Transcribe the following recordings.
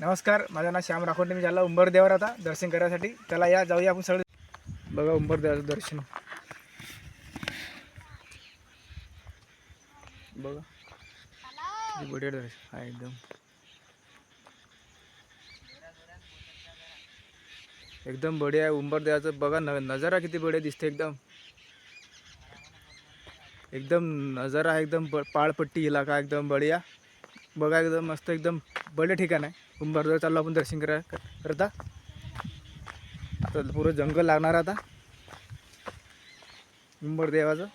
नमस्कार माझं नाव श्याम राखोंडे मी झाला उंबरदेवर आता दर्शन करायसाठी. त्याला या जाऊया आपण सगळे बघा उंबरदेवाचं दर्शन. बघा. बढिया दर्शन. हा एकदम. एकदम बढिया आहे उंबरदेवाचं बघा न नजारा किती बढिया दिसते एकदम. एकदम नजारा आहे एकदम ब पाळपट्टी इलाका एकदम बढिया. बघा एकदम मस्त एकदम बडे ठिकाण आहे. कुंभारजवळ चाललो आपण दर्शन करा करता आता पुरं जंगल लागणार आता. कुंभार देवाचं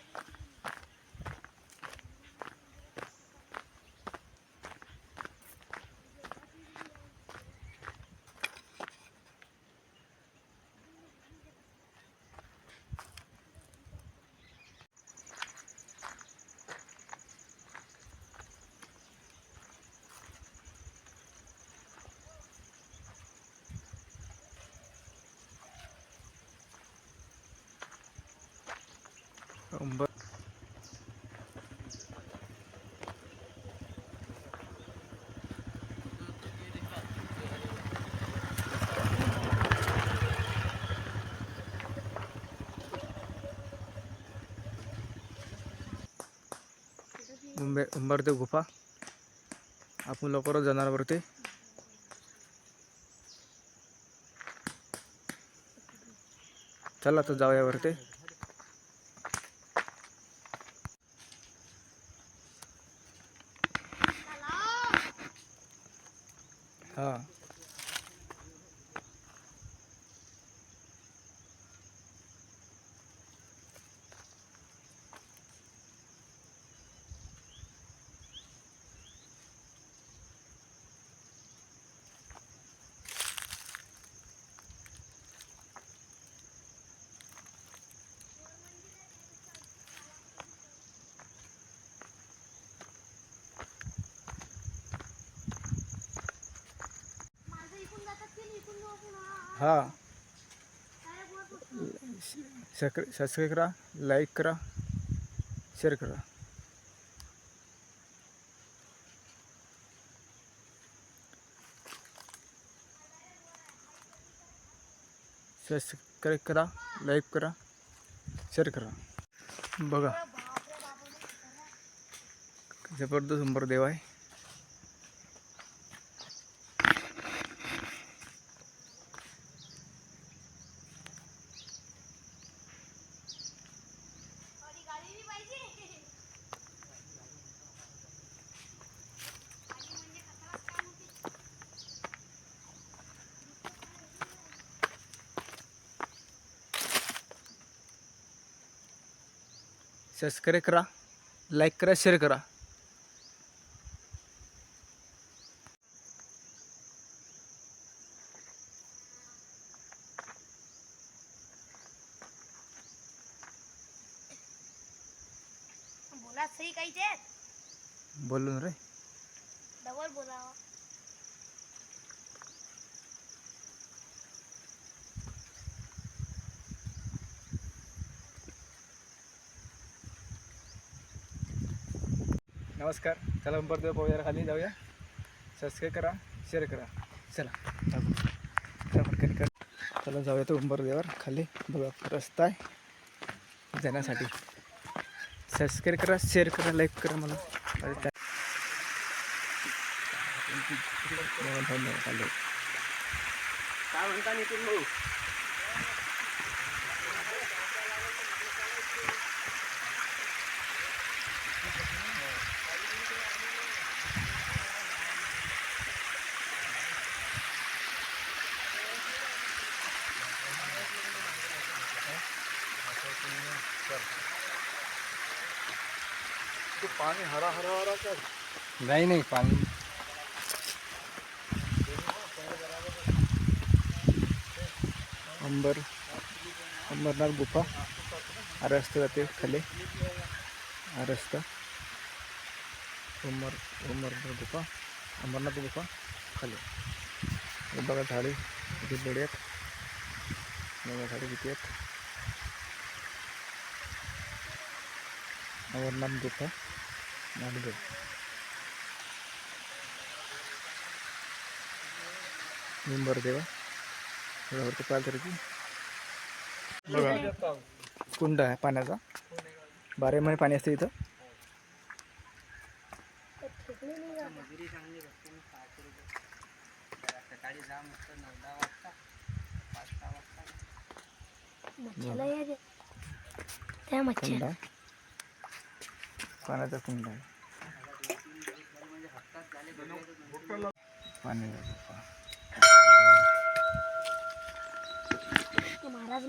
उंबर उंबे उंबरदेव गुफा. आपण लवकरच जाणार वरती. चला तर जाऊया वरती. हा। सब्सक्राइब करा लाइक करा शेअर करा। सबस्क्राईब करा लाईक करा शेअर करा। बघा। ज़बरदस्त उंबर देव आहे सबस्क्राईब करा लाईक करा शेअर करा. बोला सही काही बोलून रे. डबल बोलावं. नमस्कार. चला परत पाहूया खाली जाऊया. सबस्क्राईब करा शेअर करा. चला चला पटकन कर. चला जाऊया तो उंबरदेवर खाली. बघा रस्ता आहे. जाण्यासाठी. सबस्क्राईब करा शेअर करा लाईक करा मला काय म्हणता नितीन भाऊ? तो पाणी हरा हरा हरा कर नाही नाही पाणी. अंबर अंबरनाथ गुफा हा रस्ता जाते खाली. हा रस्ता उमर उमरनाथ गुफा अंबरनाथ गुफा खाली. बघा झाडे किती बडी आहेत बघा झाडे किती आहेत. अमरनाथ गुफा नांदगड उंबरदेवा वरती पालथरीची बघा कुंड आहे पाण्याचा बारे महिने पाणी असते इथं. त्या मच्छी पाण्याचा कुंड आहे पाणी महाराज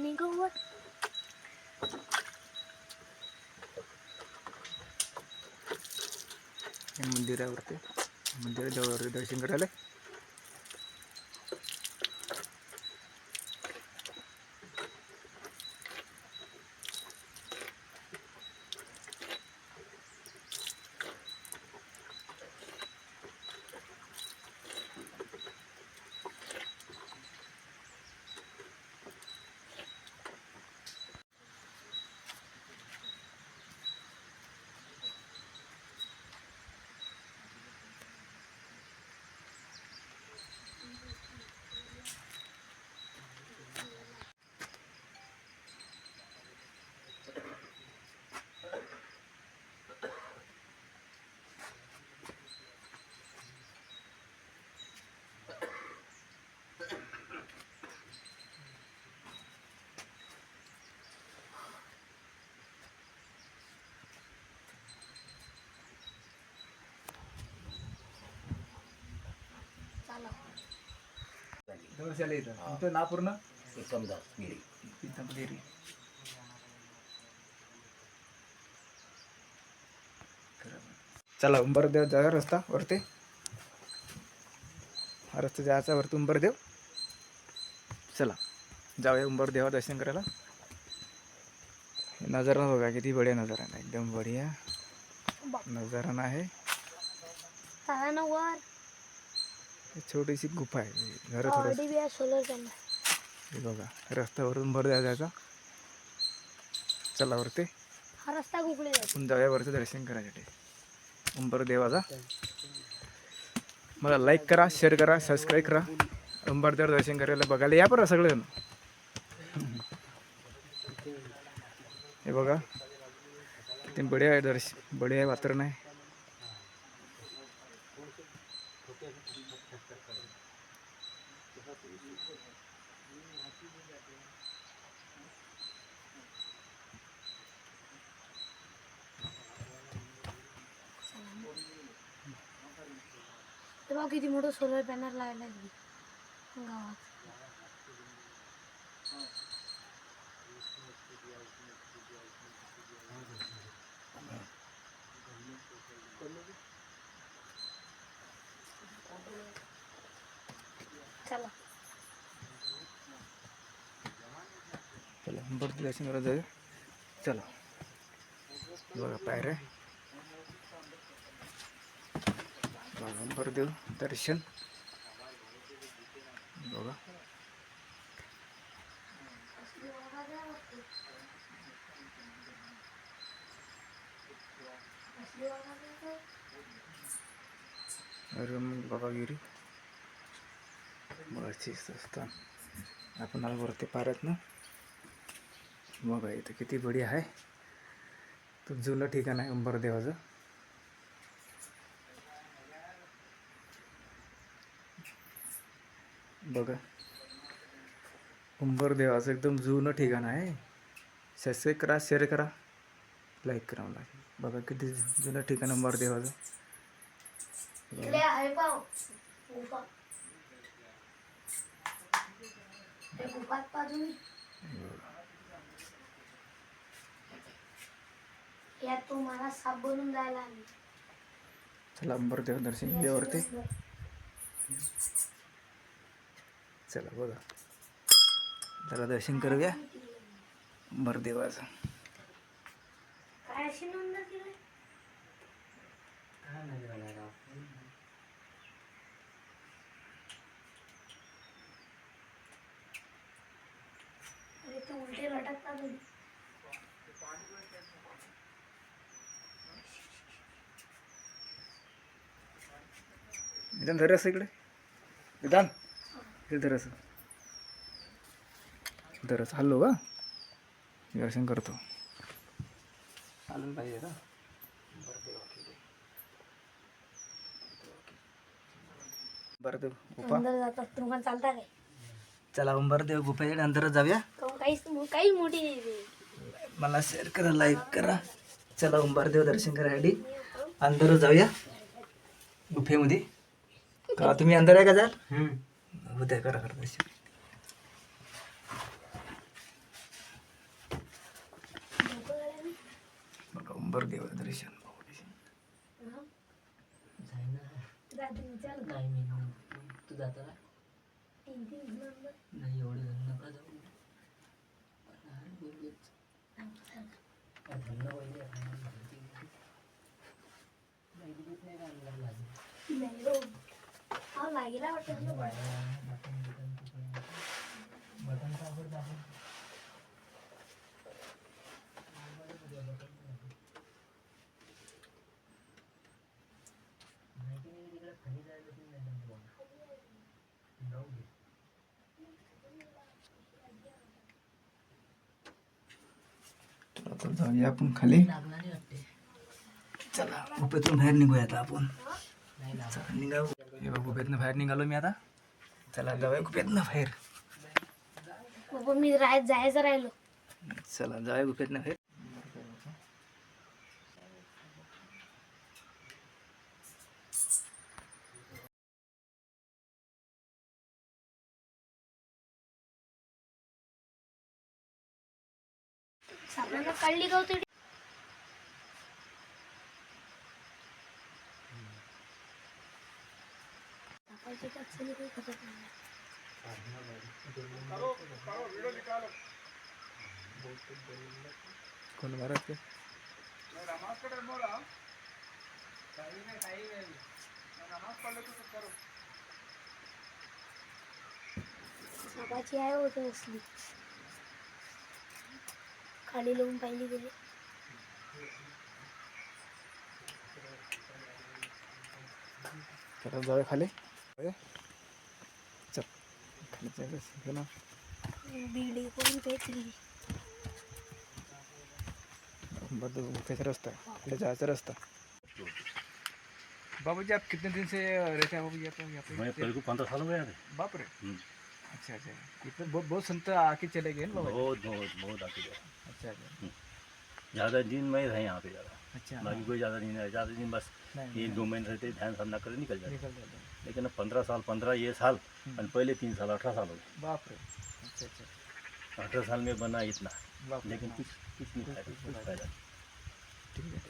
हे मंदिरावरती मंदिर देवावरती दर्शन करायला चाला जवळच्याला इथं तुमचं नाव पूर्ण गिरी चला उंबरदेव जा रस्ता वरती. हा रस्ता जायचा वरती उंबरदेव चला जाऊया उंबरदेवा दर्शन करायला. हे नजारा बघा किती बढिया नजारा आहे. एकदम बढिया नजारा आहे वर हे छोटीशी गुफा आहे. घर थोडं हे बघा रस्त्यावरून उंबरदेवा जायचा. चला वरती. हा रस्ता आपण जाऊया दर्शन करायसाठी. अंबर देवाचा. मला लाईक करा शेअर करा सबस्क्राईब करा. अंबरदेव दर्शन करायला बघायला या बरं सगळेजण. हे बघा किती बढिया आहे दर्शन बढिया आहे वातावरण आहे ते बघ किती मोठं सोलर पॅनल लावला आहे गावात चला चला अंबरदेव दर्शन करायला जाऊया चला बघा पायऱ्या बघा अंबरदेव दर्शन. बघा. अरे मग बाबागिरी बघायची स्थान आपण आज वरती पारत ना. बघा इथं किती बढिया आहे. तो जुनं ठिकाण आहे अंबरदेवाचं बघा. अंबरदेवाचं एकदम जुनं ठिकाण आहे. सबस्क्राईब करा शेअर करा लाईक करा मला. बघा किती जुनं ठिकाण यात तुम्हाला साप बनून जायला आली चला अंबरदेव दर्शन घेऊयावरती चला बघा. जरा दर्शन करूया. अंबरदेवाचं काय उलटे लटकतात निदान धर असं इकडे. निदान ते दरस दरस हल्लो का? दर्शन करतो. चालून पाहिजे ना? बरं देव गुफा अंदर जातात तुम्हाला चालता काय? चला उंबरदेव गुफेच्या नंतर जाऊया. काहीच काहीच मोठी नाही ते. मला शेअर करा लाईक करा. चला उंबरदेव दर्शन करायसाठी अंदर जाऊया. गुफेमध्ये. का तुम्ही अंदर आहे का जर? उद्या करा करा दर्शन बघा उंबरदेव दर्शन. तू जाता. नाही एवढे जण नका जाऊ नाही लागेला वाटतं ना. चला तर जाऊया आपण खाली. चला गुफेतून बाहेर निघूया आता आपण निघाऊ हे बघ गुफेतनं बाहेर निघालो मी आता. चला जाऊया गुफेतनं बाहेर. बाबा मी राय जायचं राहिलो. चला जाऊया गुफेतनं बाहेर. सापडायला काढली का होती सापाची कचली काही खपत नाही कोण मारत ते सापाची आहे होते असली खाली लावून पाहिली गेली चला जाऊया खाली जाऊया. चल खाली पेचली रास्ता है जायचा रास्ता। बाबू जी आप कितने दिन से रहते हैं? बाबू जी आप यहाँ पे मैं पहले को पंद्रह साल हो गया बाप रे। हम्म। अच्छा अच्छा। इतने बहुत बहुत संत आके चले गए ना बहुत बहुत बहुत आके गया अच्छा अच्छा। ज़्यादा दिन मैं रहे यहाँ पे ज़्यादा। अच्छा बाकी कोई ज़्यादा दिन नहीं ज़्यादा दिन बस एक दो महीने रहते ध्यान साधना कर निकल जाते हैं। लेकिन अब पंद्रह साल पंद्रह ये साल और पहले तीन साल अठारह साल हो गए। बाप रे अच्छा अच्छा। अठारह साल में बना इतना लेकिन हाँ, कुछ कुछ नहीं फ़ायदा। ठीक है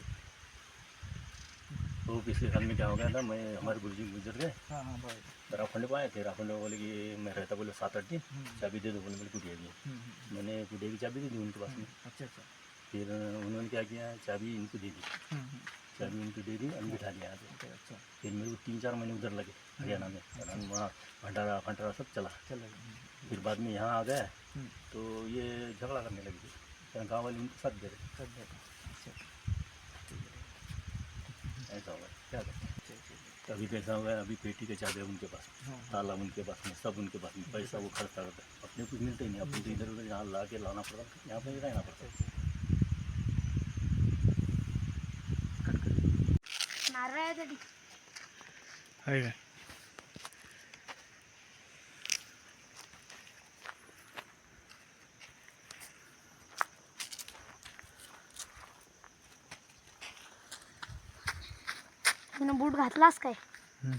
तो पिछले साल में क्या हो गया था मैं हमारे गुरु जी गुजर गए। राखंड हाँ राखंडे को आए थे राखंड बोले कि मैं रहता बोले सात आठ दिन हम्म, चाबी दे दो बोले बोले कुटिया की। हम्म, हम्म, मैंने कुटिया की चाबी दे दी उनके पास में। अच्छा अच्छा। फिर उन्होंने क्या किया चाबी इनको दे दी। हम्म, हम्म, चाबी इनको दे दी अभी बिठा दिया अच्छा अच्छा। फिर मेरे को तीन चार महीने उधर लगे हरियाणा में। वहाँ भंडारा भंडारा सब चला। चलो हम्म, फिर बाद में यहाँ आ गया हम्म, तो ये झगड़ा करने लगी गाँव वाले उनको साथ दे रहे अच्छा। ऐसा हुआ। क्या अच्छा अच्छा तो अभी कैसा हुआ है अभी पेटी के चाबी है उनके पास। हाँ हाँ। ताला उनके पास में सब उनके पास में। पैसा वो खर्चा करता है। अपने कुछ मिलता ही नहीं। अपने तो इधर उधर यहाँ ला के लाना पड़ता है यहाँ पे ही रहना पड़ता। है आहे काय? तिनं बूट घातलास काय? हम्म.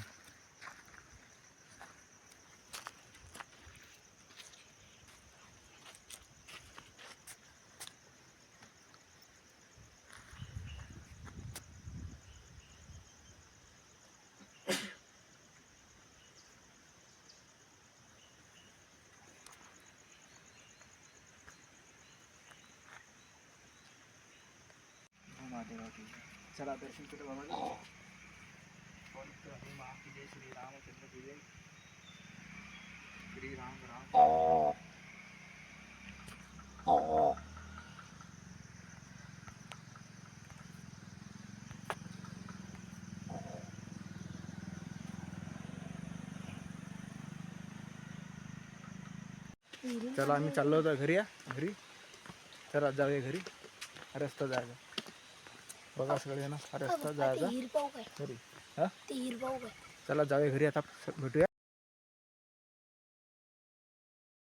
महादेवा की चला, दर्शन केलं बाबा जय श्री रामचंद्र की जय श्री राम राम चला, आम्ही चाललो होतो घरी या घरी. चला, जाऊया घरी. रस्ता जायचा बघा सगळे ना हा रस्ता जायचा. घरी. हा? चला जाऊया घरी आता. भेटूया.